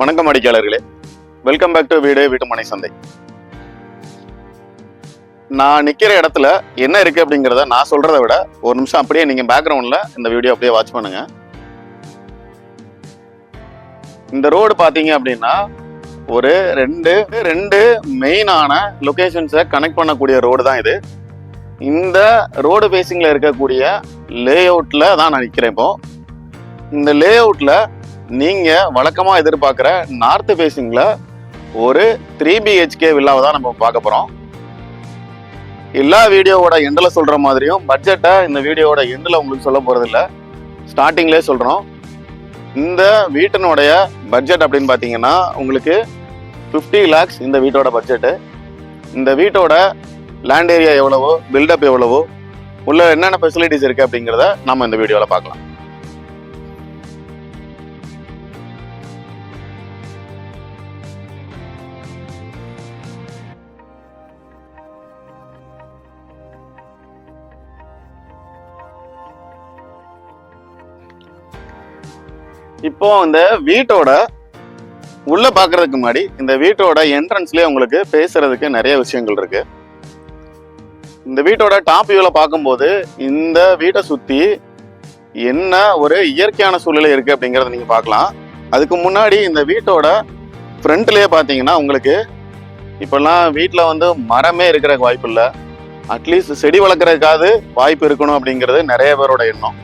வணக்கம் அடிக்கையாளர்களே welcome back to வீடு வீட்டுமனை சந்தை. நான் நிக்கிற இடத்துல என்ன இருக்கு அப்படிங்கிறத நான் சொல்றதை விட ஒரு நிமிஷம் அப்படியே நீங்க பேக்ரவுண்ட்ல இந்த வீடியோ அப்படியே வாட்ச் பண்ணுங்க. இந்த ரோடு பாத்தீங்க அப்படின்னா ஒரு ரெண்டு ரெண்டு மெயினான லொகேஷன்ஸை கனெக்ட் பண்ணக்கூடிய ரோடு தான் இது. இந்த ரோடு பேசிங்ல இருக்கக்கூடிய லே அவுட்ல தான் நான் நிற்கிறேன் இப்போ. இந்த லே அவுட்ல நீங்க வழக்கமா எதிர்பார்க்குற நார்த் ஃபேசிங்ல ஒரு த்ரீ பிஹெச்கே வில்லாவை தான் நம்ம பார்க்க போறோம். எல்லா வீடியோவோட எண்டில் சொல்ற மாதிரியும் பட்ஜெட்டை இந்த வீடியோவோட எண்டில் உங்களுக்கு சொல்ல போறது ஸ்டார்டிங்லேயே சொல்றோம். இந்த வீட்டினுடைய பட்ஜெட் அப்படின்னு பார்த்தீங்கன்னா உங்களுக்கு ஃபிஃப்டி லேக்ஸ் இந்த வீட்டோட பட்ஜெட்டு இந்த வீட்டோட லேண்ட் ஏரியா எவ்வளவோ பில்டப் எவ்வளவோ உள்ள என்னென்ன ஃபெசிலிட்டிஸ் இருக்குது அப்படிங்கிறத நம்ம இந்த வீடியோவில் பார்க்கலாம். இப்போ இந்த வீட்டோட உள்ள பாக்குறதுக்கு முன்னாடி இந்த வீட்டோட என்ட்ரன்ஸ்லயே உங்களுக்கு பேசுறதுக்கு நிறைய விஷயங்கள் இருக்கு. இந்த வீட்டோட டாப் வியூல பார்க்கும்போது இந்த வீட்டை சுத்தி என்ன ஒரு இயற்கையான சூழ்நிலை இருக்கு அப்படிங்கறத நீங்க பார்க்கலாம். அதுக்கு முன்னாடி இந்த வீட்டோட ஃப்ரண்ட்லயே பார்த்தீங்கன்னா உங்களுக்கு இப்பெல்லாம் வீட்டில் வந்து மரமே இருக்கிற வாய்ப்பு இல்லை. அட்லீஸ்ட் செடி வளர்க்குறதுக்காவது வாய்ப்பு இருக்கணும் அப்படிங்கிறது நிறைய பேரோட எண்ணம்.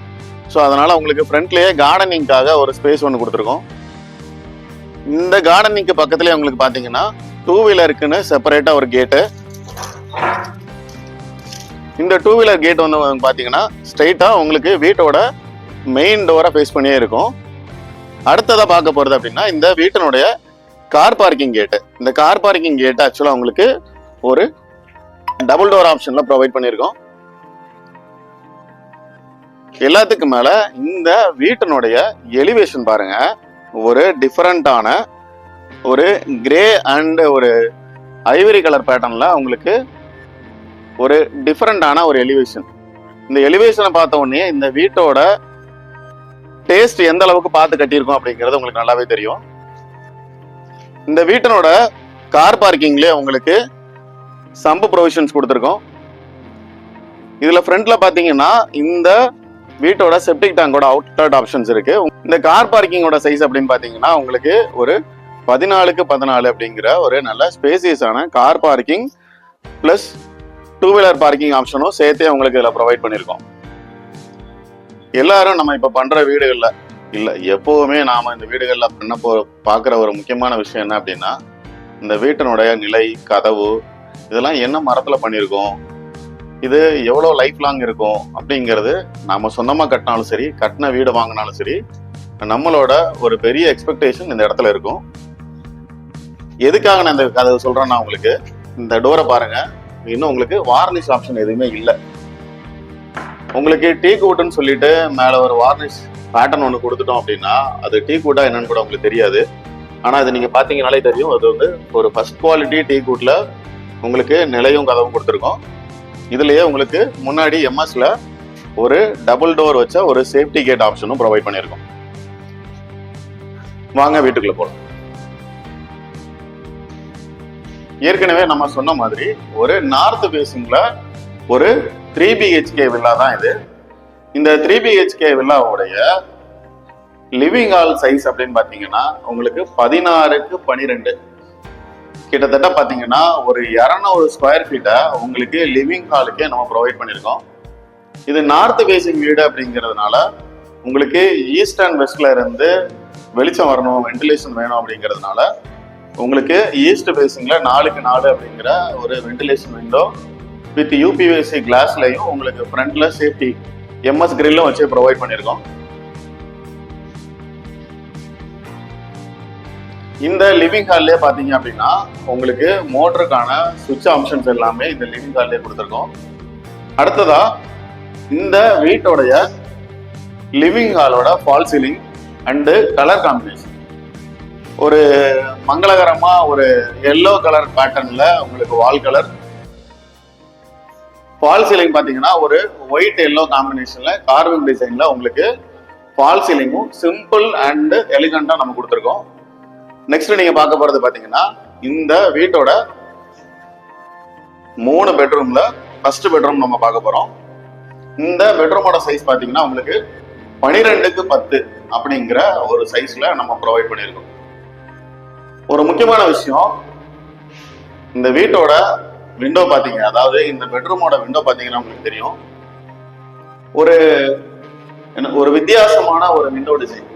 ஸோ அதனால் உங்களுக்கு ஃப்ரண்ட்லேயே கார்டனிங்காக ஒரு ஸ்பேஸ் ஒன்று கொடுத்துருக்கோம். இந்த கார்டனிங்க்கு பக்கத்துலேயே உங்களுக்கு பார்த்தீங்கன்னா டூ வீலருக்குன்னு செப்பரேட்டாக ஒரு கேட்டு இந்த டூ வீலர் கேட் வந்து பார்த்தீங்கன்னா ஸ்ட்ரைட்டாக உங்களுக்கு வீட்டோட மெயின் டோரை ஃபேஸ் பண்ணியே இருக்கும். அடுத்ததாக பார்க்க போகிறது அப்படின்னா இந்த வீட்டினுடைய கார் பார்க்கிங் கேட்டு இந்த கார் பார்க்கிங் கேட்டு ஆக்சுவலாக உங்களுக்கு ஒரு டபுள் டோர் ஆப்ஷனில் ப்ரொவைட் பண்ணியிருக்கோம். எல்லாத்துக்கும் மேல இந்த வீட்டினுடைய எலிவேஷன் பாருங்க. ஒரு டிஃபரண்டான ஒரு கிரே அண்ட் ஒரு ஐவரி கலர் பேட்டர்ன்ல உங்களுக்கு ஒரு டிஃபரெண்டான ஒரு எலிவேஷன் இந்த எலிவேஷனை பார்த்த உடனே இந்த வீட்டோட டேஸ்ட் எந்த அளவுக்கு பார்த்து கட்டியிருக்கோம் அப்படிங்கிறது உங்களுக்கு நல்லாவே தெரியும். இந்த வீட்டினோட கார் பார்க்கிங்லேயே உங்களுக்கு சம்பு ப்ரொவிஷன்ஸ் கொடுத்துருக்கோம். இதில் ஃப்ரண்ட்ல பார்த்தீங்கன்னா இந்த வீட்டோட செப்டிக் டேங்கோட அவுட்லெட் ஆப்ஷன்ஸ் இருக்கு. இந்த கார் பார்க்கிங்கோட சைஸ் அப்படின்னு பாத்தீங்கன்னா உங்களுக்கு ஒரு பதினாலுக்கு பதினாலு அப்படிங்கிற ஒரு நல்ல ஸ்பேசியஸான car parking plus two wheeler parking ஆப்ஷனும் சேர்த்தே உங்களுக்கு இதில் ப்ரொவைட் பண்ணியிருக்கோம் எல்லாரும் நம்ம இப்போ பண்ற வீடுகளில் இல்லை எப்போவுமே நாம இந்த வீடுகளில் பண்ண போ பார்க்குற ஒரு முக்கியமான விஷயம் என்ன அப்படின்னா இந்த வீட்டினுடைய நிலை கதவு இதெல்லாம் என்ன மரத்தில் பண்ணியிருக்கோம் இது எவ்வளோ லைஃப் லாங் இருக்கும் அப்படிங்கிறது நாம் சொந்தமாக கட்டினாலும் சரி கட்டின வீடு வாங்கினாலும் சரி நம்மளோட ஒரு பெரிய எக்ஸ்பெக்டேஷன் இந்த இடத்துல இருக்கும். எதுக்காக நான் இந்த கதை சொல்கிறேன்னா உங்களுக்கு இந்த டோரை பாருங்க. இன்னும் உங்களுக்கு வார்னிஷ் ஆப்ஷன் எதுவுமே இல்லை. உங்களுக்கு டீ கூட்டுன்னு சொல்லிட்டு மேலே ஒரு வார்னிஷ் பேட்டர்ன் ஒன்று கொடுத்துட்டோம் அப்படின்னா அது டீ கூட்டா என்னன்னு கூட உங்களுக்கு தெரியாது. ஆனால் அது நீங்கள் பார்த்தீங்கனாலே தெரியும். அது வந்து ஒரு ஃபர்ஸ்ட் குவாலிட்டி டீ கூட்டில் உங்களுக்கு நிலையும் கதவும் கொடுத்துருக்கோம். இதுலயே உங்களுக்கு முன்னாடி எம்எஸ்ல ஒரு டபுள் டோர் வச்ச ஒரு சேஃப்டி கேட் ஆப்ஷனும் ப்ரொவைட் பண்ணியிருக்கோம். வாங்க வீட்டுக்குள்ள போலாம். ஏற்கனவே நம்ம சொன்ன மாதிரி ஒரு நார்த் பேசிங்ல ஒரு த்ரீ பிஹெச்கே வில்லா தான் இது. இந்த த்ரீ பிஹெச்கே வில்லாவுடைய லிவிங் ஹால் சைஸ் அப்படின்னு பார்த்தீங்கன்னா உங்களுக்கு பதினாறுக்கு பனிரெண்டு கிட்டத்தட்ட பார்த்தீங்கன்னா ஒரு இரநூறு ஸ்கொயர் ஃபீட்டை உங்களுக்கு லிவிங் ஹாலுக்கே நம்ம ப்ரொவைட் பண்ணியிருக்கோம். இது நார்த் ஃபேசிங் வீடு அப்படிங்கிறதுனால உங்களுக்கு ஈஸ்ட் அண்ட் வெஸ்ட்ல இருந்து வெளிச்சம் வரணும் வென்டிலேஷன் வேணும் அப்படிங்கிறதுனால உங்களுக்கு ஈஸ்ட் ஃபேசிங்ல நாலுக்கு நாலு அப்படிங்கிற ஒரு வென்டிலேஷன் விண்டோ வித் யூபிவிசி கிளாஸ்லையும் உங்களுக்கு ஃப்ரண்ட்ல சேஃப்டி எம்எஸ் கிரில்லும் வச்சு ப்ரொவைட் பண்ணியிருக்கோம். இந்த லிவிங் ஹால்லே பார்த்தீங்க அப்படின்னா உங்களுக்கு மோட்டருக்கான சுவிட்ச் ஆப்ஷன்ஸ் எல்லாமே இந்த லிவிங் ஹால்லே கொடுத்துருக்கோம். அடுத்ததா இந்த வீட்டோடைய லிவிங் ஹாலோட fall ceiling and colour combination ஒரு மங்களகரமாக ஒரு எல்லோ கலர் பேட்டர்னில் உங்களுக்கு வால் கலர் ஃபால் சீலிங் பார்த்தீங்கன்னா ஒரு ஒயிட் எல்லோ காம்பினேஷனில் கார்விங் டிசைனில் உங்களுக்கு ஃபால் சீலிங்கும் சிம்பிள் அண்டு எலிகண்ட்டாக நம்ம கொடுத்துருக்கோம். நெக்ஸ்ட் நீங்க பார்க்க போறது பாத்தீங்கன்னா இந்த வீட்டோட மூணு பெட்ரூம்ல ஃபர்ஸ்ட் பெட்ரூம் நம்ம பார்க்க போறோம். இந்த பெட்ரூமோட சைஸ் பாத்தீங்கன்னா உங்களுக்கு பனிரெண்டுக்கு பத்து அப்படிங்கிற ஒரு சைஸ்ல நம்ம ப்ரொவைட் பண்ணியிருக்கோம். ஒரு முக்கியமான விஷயம் இந்த வீட்டோட விண்டோ பாத்தீங்க அதாவது இந்த பெட்ரூமோட விண்டோ பாத்தீங்கன்னா உங்களுக்கு தெரியும். ஒரு என்ன- ஒரு வித்தியாசமான ஒரு விண்டோ டிசைன்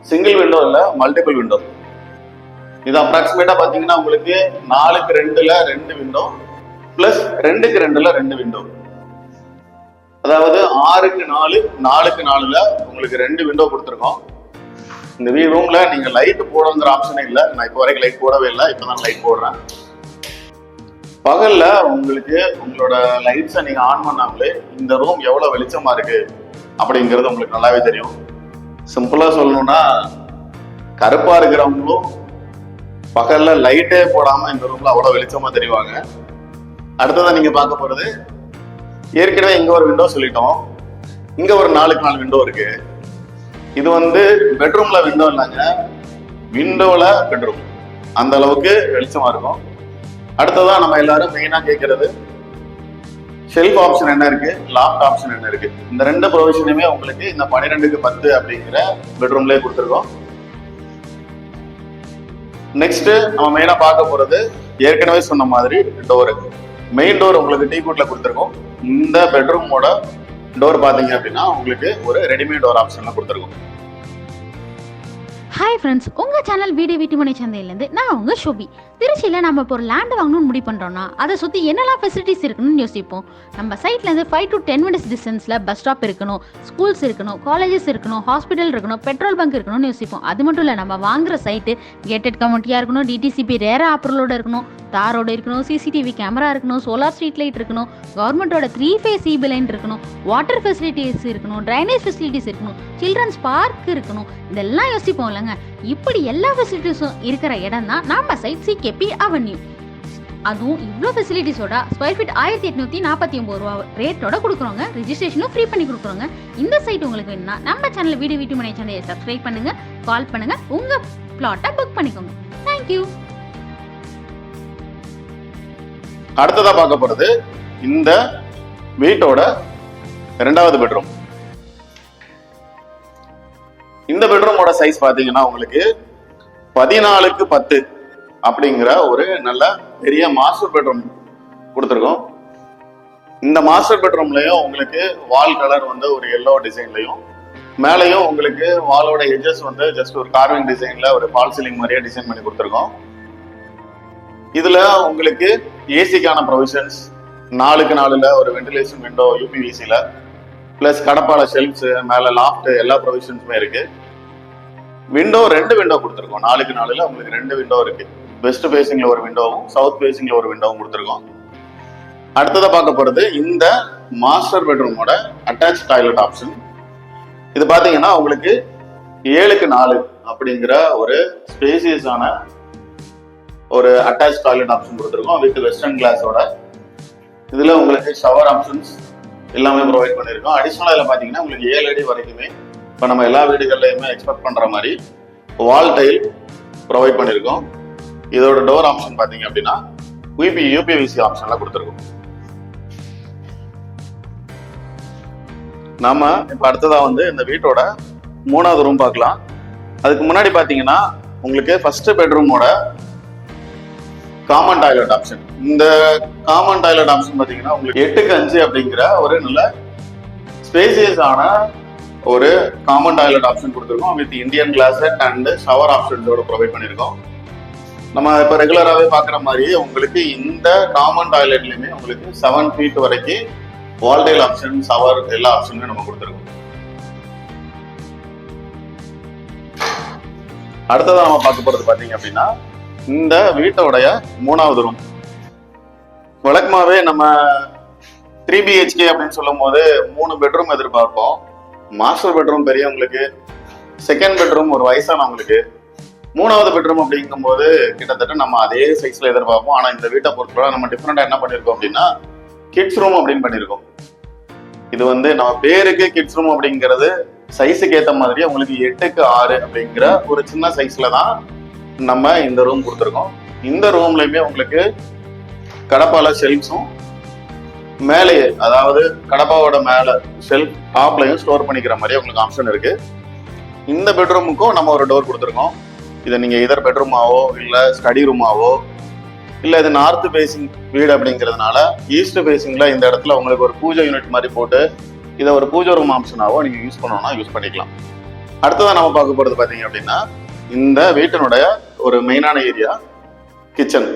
சிங்கிள் விண்டோ இல்ல மல்டிபிள் விண்டோ இது அப்ராக்சிமேட்டா பாத்தீங்கன்னா உங்களுக்கு நாலுக்கு ரெண்டுல ரெண்டு விண்டோ பிளஸ் ரெண்டுக்கு ரெண்டுல ரெண்டு விண்டோ அதாவது ஆறுக்கு நாலு நாலுக்கு நாலுல உங்களுக்கு ரெண்டு விண்டோ கொடுத்துருக்கோம். இந்த வீ ரூம்ல நீங்க லைட் போடணுங்கிற ஆப்ஷனே இல்லை. நான் இப்போ வரைக்கும் லைட் போடவே இல்லை. இப்பதான் லைட் போடுறேன். பகல்ல உங்களுக்கு உங்களோட லைட்ஸை நீங்க ஆன் பண்ணாமலே இந்த ரூம் எவ்வளவு வெளிச்சமா இருக்கு அப்படிங்கிறது உங்களுக்கு நல்லாவே தெரியும். சிம்பிளா சொல்லணும்னா கருப்பா இருக்கிறவங்களும் பகல்ல லைட்டே போடாம இந்த ரூம்ல அவ்வளவு வெளிச்சமா தெரிவாங்க. அடுத்ததான் நீங்க பார்க்க போறது ஏற்கனவே இங்க ஒரு விண்டோ சொல்லிட்டோம். இங்க ஒரு நாலுக்கு நாலு விண்டோ இருக்கு. இது வந்து பெட்ரூம்ல விண்டோ இல்லைங்க. விண்டோல பெட்ரூம் அந்த அளவுக்கு வெளிச்சமா இருக்கும். அடுத்ததான் நம்ம எல்லாரும் மெயினா கேட்கறது ஷெல்ஃப் ஆப்ஷன் என்ன இருக்கு லாஃப்ட் ஆப்ஷன் என்ன இருக்கு. இந்த ரெண்டு ப்ரொவிஷனுமே உங்களுக்கு இந்த பன்னிரெண்டுக்கு பத்து அப்படிங்கிற பெட்ரூம்லேயே கொடுத்துருக்கோம். நெக்ஸ்ட் நம்ம மெயினா பார்க்க போறது ஏற்கனவே சொன்ன மாதிரி டோரு மெயின் டோர் உங்களுக்கு டீ கூட்ல கொடுத்துருக்கோம். இந்த பெட்ரூமோட டோர் பாத்தீங்க அப்படின்னா உங்களுக்கு ஒரு ரெடிமேட் டோர் ஆப்ஷன்ல கொடுத்துருக்கோம். ஹாய் ஃப்ரெண்ட்ஸ் உங்கள் சேனல் வீடு வீட்டுமனை சந்தையிலேருந்து நான் உங்கள் ஷோபி. திருச்சியில் நம்ம இப்போ ஒரு லேண்ட் வாங்கணும்னு முடிவு பண்ணுறோன்னா அதை சுற்றி என்னெல்லாம் ஃபெசிலிட்டிஸ் இருக்குன்னு யோசிப்போம். நம்ம சைட்லேருந்து ஃபைவ் டு டென் மினிட்ஸ் டிஸ்டன்ஸில் பஸ் ஸ்டாப் இருக்கணும் ஸ்கூல்ஸ் இருக்கணும் காலேஜஸ் இருக்கணும் ஹாஸ்பிட்டல் இருக்கணும் பெட்ரோல் பங்க் இருக்கணும்னு யோசிப்போம். அது மட்டும் இல்லை நம்ம வாங்குற சைட்டு கேட்டட் கமிட்டியாக இருக்கணும் டிடிசிபி ரேர ஆப்பரோட இருக்கணும் தாரோடு இருக்கணும் சிசிடிவி கேமரா இருக்கணும் சோலார் ஸ்ட்ரீட் லைட் இருக்கணும் கவர்மெண்ட்டோட த்ரீ ஃபேஸ் சிபி லைன் இருக்கணும் வாட்டர் ஃபெசிலிட்டிஸ் இருக்கணும் ட்ரைனேஜ் ஃபெசிலிட்டிஸ் இருக்கணும் சில்ட்ரன்ஸ் பார்க் இருக்கணும். இதெல்லாம் யோசிப்போம் இல்லைங்க. இப்படி எல்லா ஃபெசிலிட்டிஸும் இருக்கிற இடம் தான் நம்ம சைட் கேபி அவென்யூ அதுவும் இவ்வளோ ஃபெசிலிட்டிஸோட ஸ்கொயர் ஃபீட் ஆயிரத்தி எட்நூத்தி நாற்பத்தி ஒம்பது ரூபா ரேட்டோட கொடுக்குறோங்க. ரெஜிஸ்ட்ரேஷனும் ஃப்ரீ பண்ணி கொடுக்குறோங்க. இந்த சைட் உங்களுக்கு வேணும்னா நம்ம சேனல் வீடு வீட்டு மனை சேனலை சப்ஸ்கிரைப் பண்ணுங்க. கால் பண்ணுங்க. உங்க பிளாட்டை புக் பண்ணிக்கோங்க. தேங்க்யூ அடுத்ததா பார்க்க போறது இந்த வீட்டோட ரெண்டாவது பெட்ரூம் இந்த பெட்ரூமோட சைஸ் பாத்தீங்கன்னா உங்களுக்கு பதினாலுக்கு பத்து. அப்படிங்கிற ஒரு நல்ல பெரிய மாஸ்டர் பெட்ரூம் கொடுத்துருக்கோம். இந்த மாஸ்டர் பெட்ரூம்லயும் உங்களுக்கு வால் கலர் வந்து ஒரு எல்லோ டிசைன்லயும் மேலேயும் உங்களுக்கு வாலோட எட்ஜஸ் வந்து ஜஸ்ட் ஒரு கார்விங் டிசைன்ல ஒரு ஃபால் சீலிங் மாதிரியே டிசைன் பண்ணி கொடுத்துருக்கோம். இதுல உங்களுக்கு ஏசிக்கான ப்ரொவிஷன்ஸ் நாலுக்கு நாலுல ஒரு வென்டிலேஷன் விண்டோ யூபிவிசில பிளஸ் கடப்பால ஷெல்ஃப்ஸ் மேல லாஃப்ட் எல்லா ப்ரொவிஷன்ஸுமே இருக்கு. விண்டோ ரெண்டு விண்டோ கொடுத்துருக்கோம். நாலுக்கு நாலுல உங்களுக்கு ரெண்டு விண்டோ இருக்கு. வெஸ்ட் ஃபேசிங்ல ஒரு விண்டோவும் சவுத் ஃபேசிங்ல ஒரு விண்டோவும் கொடுத்துருக்கோம். அடுத்ததை பார்க்க போகிறது இந்த மாஸ்டர் பெட்ரூமோட அட்டாச் டாய்லெட் ஆப்ஷன் இது பார்த்தீங்கன்னா உங்களுக்கு ஏழுக்கு நாலு அப்படிங்கிற ஒரு ஸ்பேசியஸான ஒரு அட்டாச் டாய்லெட் ஆப்ஷன் கொடுத்துருக்கோம் வித் வெஸ்டர்ன் கிளாஸோட இதில் உங்களுக்கு ஷவர் ஆப்ஷன்ஸ் எல்லாமே ப்ரொவைட் பண்ணியிருக்கோம் அடிஷ்னலாக இதில் பார்த்தீங்கன்னா உங்களுக்கு ஏழு அடி வரைக்குமே இப்போ நம்ம எல்லா வீடுகள்லையுமே எக்ஸ்பெக்ட் பண்ணுற மாதிரி வால் டைல் ப்ரொவைட் பண்ணியிருக்கோம் இதோட டோர் ஆப்ஷன் பார்த்தீங்க அப்படின்னா குயிபி யூபிவிசி ஆப்ஷன்லாம் கொடுத்துருக்கோம். நாம இப்போ அடுத்ததா வந்து இந்த வீட்டோட மூணாவது ரூம் பார்க்கலாம். அதுக்கு முன்னாடி பார்த்தீங்கன்னா உங்களுக்கு ஃபர்ஸ்ட் பெட்ரூமோட காமன் டாய்லெட் ஆப்ஷன் இந்த காமன் டாய்லெட் ஆப்ஷன் பாத்தீங்கன்னா உங்களுக்கு எட்டுக்கு அஞ்சு அப்படிங்கிற ஒரு நல்ல ஸ்பேசியஸான ஒரு காமன் டாய்லெட் ஆப்ஷன் கொடுத்துருக்கோம். With Indian closet and shower ஆப்ஷன்ஸோட provide பண்ணியிருக்கோம் நம்ம இப்போ ரெகுலராகவே பார்க்குற மாதிரி உங்களுக்கு இந்த காமன் டாய்லெட்லையுமே உங்களுக்கு செவன் ஃபீட் வரைக்கும் வால்டைல் ஆப்ஷன் சவர் எல்லா ஆப்ஷனுமே நம்ம கொடுத்துருக்கோம். அடுத்ததாக நம்ம பார்க்க போறது பாத்தீங்க அப்படின்னா இந்த வீட்டோடைய மூணாவது ரூம் வழக்கமாவே நம்ம த்ரீ பிஹெச்கே அப்படின்னு சொல்லும் போது மூணு பெட்ரூம் எதிர்பார்ப்போம். மாஸ்டர் பெட்ரூம் பெரியவங்களுக்கு செகண்ட் பெட்ரூம் ஒரு வயசானவங்களுக்கு மூணாவது பெட்ரூம் அப்படிங்கும்போது கிட்டத்தட்ட நம்ம அதே சைஸ்ல எதிர்பார்ப்போம். ஆனா இந்த வீட்டை பொறுத்தவரை நம்ம டிஃப்ரெண்டா என்ன பண்ணிருக்கோம் அப்படின்னா கிட்ஸ் ரூம் அப்படின்னு பண்ணியிருக்கோம் இது வந்து நம்ம பேருக்கு கிட்ஸ் ரூம் அப்படிங்கிறது சைஸுக்கு ஏத்த மாதிரி உங்களுக்கு எட்டுக்கு ஆறு அப்படிங்கிற ஒரு சின்ன சைஸ்ல தான் நம்ம இந்த ரூம் கொடுத்துருக்கோம். இந்த ரூம்லயுமே உங்களுக்கு கடப்பால ஷெல்ஃப்ஸும் மேலேயே அதாவது கடப்பாவோட மேல ஷெல்ஃப் டாப்லையும் ஸ்டோர் பண்ணிக்கிற மாதிரி உங்களுக்கு ஆப்ஷன் இருக்கு. இந்த பெட்ரூமுக்கும் நம்ம ஒரு டோர் கொடுத்துருக்கோம். இதை நீங்கள் இதர் பெட்ரூமாவோ இல்லை ஸ்டடி ரூமாவோ இல்லை இது நார்த் ஃபேசிங் வீடு அப்படிங்கிறதுனால ஈஸ்ட் ஃபேசிங்ல இந்த இடத்துல உங்களுக்கு ஒரு பூஜை யூனிட் மாதிரி போட்டு இதை ஒரு பூஜை ரூம் ஆப்ஷனாவோ நீங்கள் யூஸ் பண்ணணும்னா யூஸ் பண்ணிக்கலாம். அடுத்ததான் நம்ம பார்க்க போகிறது பார்த்தீங்க அப்படின்னா இந்த வீட்டினுடைய ஒரு மெயினான ஏரியா கிச்சன்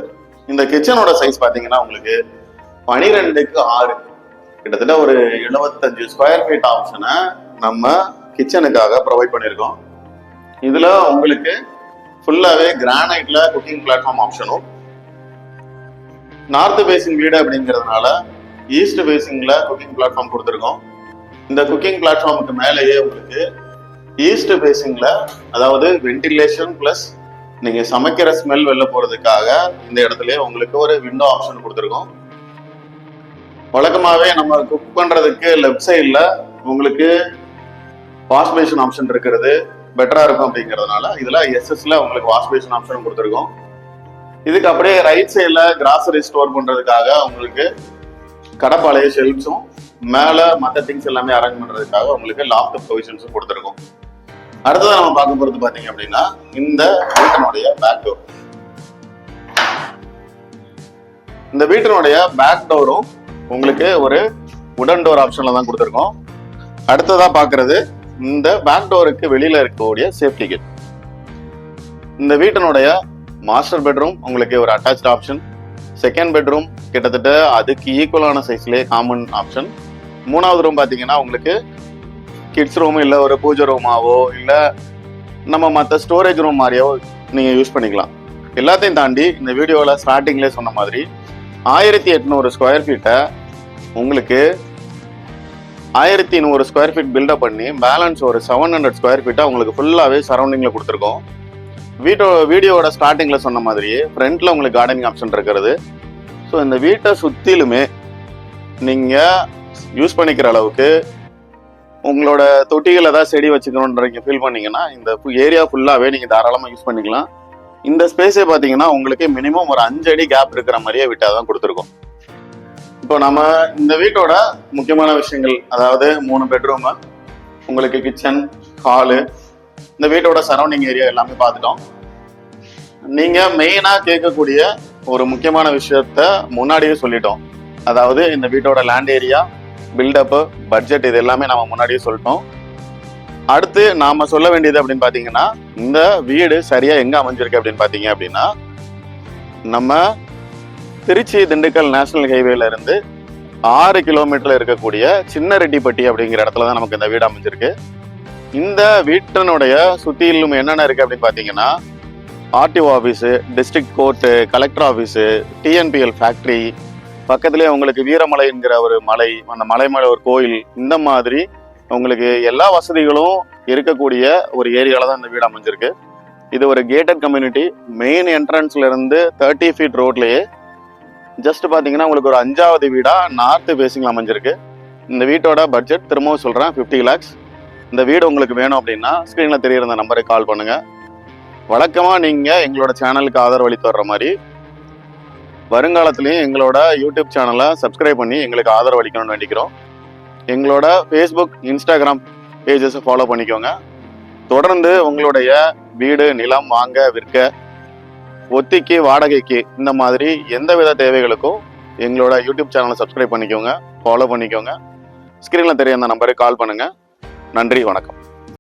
இந்த கிச்சனோட சைஸ் பார்த்தீங்கன்னா உங்களுக்கு பனிரெண்டுக்கு ஆறு. கிட்டத்தட்ட ஒரு எழுபத்தஞ்சு ஸ்கொயர் ஃபீட் ஆப்ஷனை நம்ம கிச்சனுக்காக ப்ரொவைட் பண்ணியிருக்கோம். இதில் உங்களுக்கு ஃபுல்லாகவே கிரானைட்ல குக்கிங் பிளாட்ஃபார்ம் ஆப்ஷனும் நார்த் ஃபேசிங் வீடு அப்படிங்கிறதுனால ஈஸ்ட் ஃபேசிங்ல குக்கிங் பிளாட்ஃபார்ம் கொடுத்துருக்கோம். இந்த குக்கிங் பிளாட்ஃபார்முக்கு மேலேயே உங்களுக்கு ஈஸ்ட் ஃபேசிங்ல அதாவது வென்டிலேஷன் பிளஸ் நீங்கள் சமைக்கிற ஸ்மெல் வெளில போகிறதுக்காக இந்த இடத்துல உங்களுக்கு ஒரு விண்டோ ஆப்ஷன் கொடுத்துருக்கோம். வழக்கமாகவே நம்ம குக் பண்ணுறதுக்கு லெஃப்ட் சைடில் உங்களுக்கு வாஷ் பேஷன் ஆப்ஷன் இருக்கிறது. பெட்டரா இருக்கும் அப்படிங்கிறதுனால இதுல எஸ்எஸ்ல உங்களுக்கு வாஷ் பேஷன் ஆப்ஷன் கொடுத்துருக்கோம். இதுக்கு அப்படியே ரைட் சைடில் கிராசரி ஸ்டோர் பண்றதுக்காக உங்களுக்கு கடப்பாளைய ஷெல்ஃப்ஸும் மேல மற்ற திங்ஸ் எல்லாமே அரேஞ்ச் பண்றதுக்காக உங்களுக்கு லாஃப்ட் ப்ரொவிஷன்ஸும் கொடுத்துருக்கோம். அடுத்ததான் நம்ம பார்க்க போறது பாத்தீங்க அப்படின்னா இந்த வீட்டினுடைய பேக் டோர் இந்த வீட்டினுடைய பேக் டோரும் உங்களுக்கு ஒரு உடன் டோர் ஆப்ஷன்ல தான் கொடுத்துருக்கோம். அடுத்ததா பார்க்குறது இந்த பேக் டோருக்கு வெளியில இருக்கக்கூடிய சேஃப்டி கேட் இந்த வீட்டினுடைய மாஸ்டர் பெட்ரூம் உங்களுக்கு ஒரு அட்டாச் ஆப்ஷன் செகண்ட் பெட்ரூம் கிட்டத்தட்ட அதுக்கு ஈக்குவலான சைஸ்லேயே காமன் ஆப்ஷன் மூணாவது ரூம் பார்த்தீங்கன்னா உங்களுக்கு கிட்ஸ் ரூம் இல்லை ஒரு பூஜை ரூமாவோ இல்லை நம்ம மற்ற ஸ்டோரேஜ் ரூம் மாதிரியோ நீங்கள் யூஸ் பண்ணிக்கலாம். எல்லாத்தையும் தாண்டி இந்த வீடியோவில் ஸ்டார்டிங்லேயே சொன்ன மாதிரி ஆயிரத்தி எட்நூறு ஸ்கொயர் ஃபீட்டை உங்களுக்கு ஆயிரத்தி நூறு ஸ்கொயர் ஃபீட் பில்டப் பண்ணி பேலன்ஸ் ஒரு செவன் ஹண்ட்ரட் ஸ்கொயர் ஃபீட்டை உங்களுக்கு ஃபுல்லாகவே சரௌண்டிங்கில் கொடுத்துருக்கோம். வீட்டோ வீடியோவோட ஸ்டார்டிங்கில் சொன்ன மாதிரி ஃப்ரண்ட்டில் உங்களுக்கு கார்டனிங் ஆப்ஷன் இருக்கிறது. ஸோ இந்த வீட்டை சுற்றிலுமே நீங்கள் யூஸ் பண்ணிக்கிற அளவுக்கு உங்களோட தொட்டிகள் ஏதாவது செடி வச்சுக்கணுன்றீங்க ஃபீல் பண்ணீங்கன்னா இந்த ஏரியா ஃபுல்லாகவே நீங்கள் தாராளமாக யூஸ் பண்ணிக்கலாம். இந்த ஸ்பேஸே பார்த்தீங்கன்னா உங்களுக்கு மினிமம் ஒரு அஞ்சு அடி கேப் இருக்கிற மாதிரியே வீட்டாக தான் கொடுத்துருக்கோம். இப்போ நம்ம இந்த வீட்டோட முக்கியமான விஷயங்கள் அதாவது மூணு பெட்ரூமு உங்களுக்கு கிச்சன் ஹாலு இந்த வீட்டோட சரௌண்டிங் ஏரியா எல்லாமே பார்த்துட்டோம். நீங்கள் மெயினாக கேட்கக்கூடிய ஒரு முக்கியமான விஷயத்த முன்னாடியே சொல்லிட்டோம். அதாவது இந்த வீட்டோட லேண்ட் ஏரியா பில்டப்பு பட்ஜெட் இது எல்லாமே நம்ம முன்னாடியே சொல்லிட்டோம். அடுத்து நாம சொல்ல வேண்டியது அப்படின்னு பாத்தீங்கன்னா இந்த வீடு சரியா எங்க அமைஞ்சிருக்கு அப்படின்னு பாத்தீங்க அப்படின்னா நம்ம திருச்சி திண்டுக்கல் நேஷனல் ஹைவேல இருந்து ஆறு கிலோமீட்டர்ல இருக்கக்கூடிய சின்ன ரெட்டிப்பட்டி அப்படிங்கிற இடத்துல தான் நமக்கு இந்த வீடு அமைஞ்சிருக்கு. இந்த வீட்டினுடைய சுத்தியிலும் என்னென்ன இருக்கு அப்படின்னு பாத்தீங்கன்னா RTO office district court collector office TNPL factory பக்கத்துலேயே உங்களுக்கு வீரமலைங்கிற ஒரு மலை அந்த மலை மேலே ஒரு கோயில் இந்த மாதிரி உங்களுக்கு எல்லா வசதிகளும் இருக்கக்கூடிய ஒரு ஏரியாவில் தான் இந்த வீடு அமைஞ்சிருக்கு. இது ஒரு கேட்டட் கம்யூனிட்டி மெயின் என்ட்ரன்ஸ்ல இருந்து தேர்ட்டி ஃபீட் ரோட்லேயே ஜஸ்ட் பார்த்தீங்கன்னா உங்களுக்கு ஒரு அஞ்சாவது வீடாக நார்த்து ஃபேஸிங்கில் அமைஞ்சிருக்கு. இந்த வீட்டோட பட்ஜெட் திரும்பவும் சொல்கிறேன் ஃபிஃப்டி லேக்ஸ் இந்த வீடு உங்களுக்கு வேணும் அப்படின்னா ஸ்க்ரீனில் தெரியிற இந்த நம்பருக்கு கால் பண்ணுங்கள் வழக்கமாக நீங்கள் எங்களோட சேனலுக்கு ஆதரவு அளித்து வர்ற மாதிரி வருங்காலத்துலேயும் எங்களோட யூடியூப் சேனலை சப்ஸ்கிரைப் பண்ணி எங்களுக்கு ஆதரவு அளிக்கணும்னு வேண்டிக்கிறோம். எங்களோட ஃபேஸ்புக் இன்ஸ்டாகிராம் பேஜஸை ஃபாலோ பண்ணிக்கோங்க. தொடர்ந்து உங்களுடைய வீடு நிலம் வாங்க விற்க ஒத்திக்கு வாடகைக்கு இந்த மாதிரி எந்த வித தேவைகளுக்கும் எங்களோட யூடியூப் சேனலை சப்ஸ்கிரைப் பண்ணிக்கோங்க ஃபாலோ பண்ணிக்கோங்க. ஸ்க்ரீனில் தெரியாத அந்த நம்பருக்கு கால் பண்ணுங்கள் நன்றி வணக்கம்.